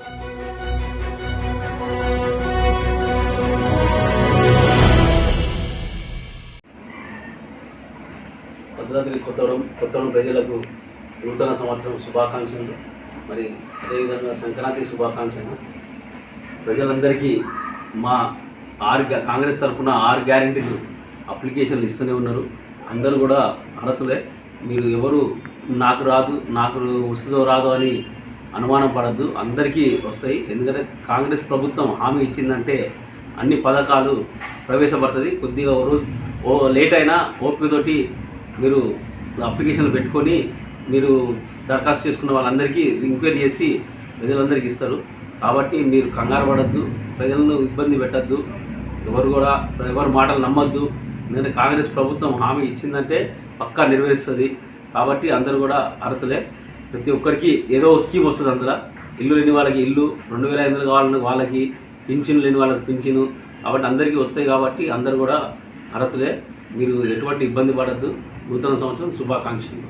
భద్రాద్రి కొత్తడం కొత్తడం ప్రజలకు నూతన సంవత్సరం శుభాకాంక్షలు. మరి అదేవిధంగా సంక్రాంతి శుభాకాంక్షలు. ప్రజలందరికీ మా ఆరు కాంగ్రెస్ తరఫున ఆరు గ్యారెంటీలు అప్లికేషన్లు ఇస్తూనే ఉన్నారు. అందరూ కూడా అర్హతులే. మీరు ఎవరు నాకు రాదు నాకు వస్తుందో రాదు అని అనుమానం పడద్దు అందరికీ వస్తాయి. ఎందుకంటే కాంగ్రెస్ ప్రభుత్వం హామీ ఇచ్చిందంటే అన్ని పథకాలు ప్రవేశపడుతుంది. కొద్దిగా ఓ రోజు ఓ లేట్ అయినా ఓపికతోటి మీరు అప్లికేషన్లు పెట్టుకొని మీరు దరఖాస్తు చేసుకున్న వాళ్ళందరికీ ఎంక్వైరీ చేసి ప్రజలందరికీ ఇస్తారు. కాబట్టి మీరు కంగారు పడద్దు. ప్రజలను ఇబ్బంది పెట్టద్దు. ఎవరు కూడా ఎవరు మాటలు నమ్మద్దు. ఎందుకంటే కాంగ్రెస్ ప్రభుత్వం హామీ ఇచ్చిందంటే పక్కా నెరవేరుస్తుంది. కాబట్టి అందరూ కూడా అర్హతలే ప్రతి ఒక్కరికి ఏదో స్కీమ్ వస్తుంది అందులో. ఇల్లు లేని వాళ్ళకి ఇల్లు రెండు వేల ఐదు వందలు కావాలన్న వాళ్ళకి పింఛను లేని వాళ్ళకి పింఛను కాబట్టి అందరికీ వస్తాయి కాబట్టి అందరూ కూడా అర్హతలే. మీరు ఎటువంటి ఇబ్బంది పడద్దు. నూతన సంవత్సరం శుభాకాంక్షలు.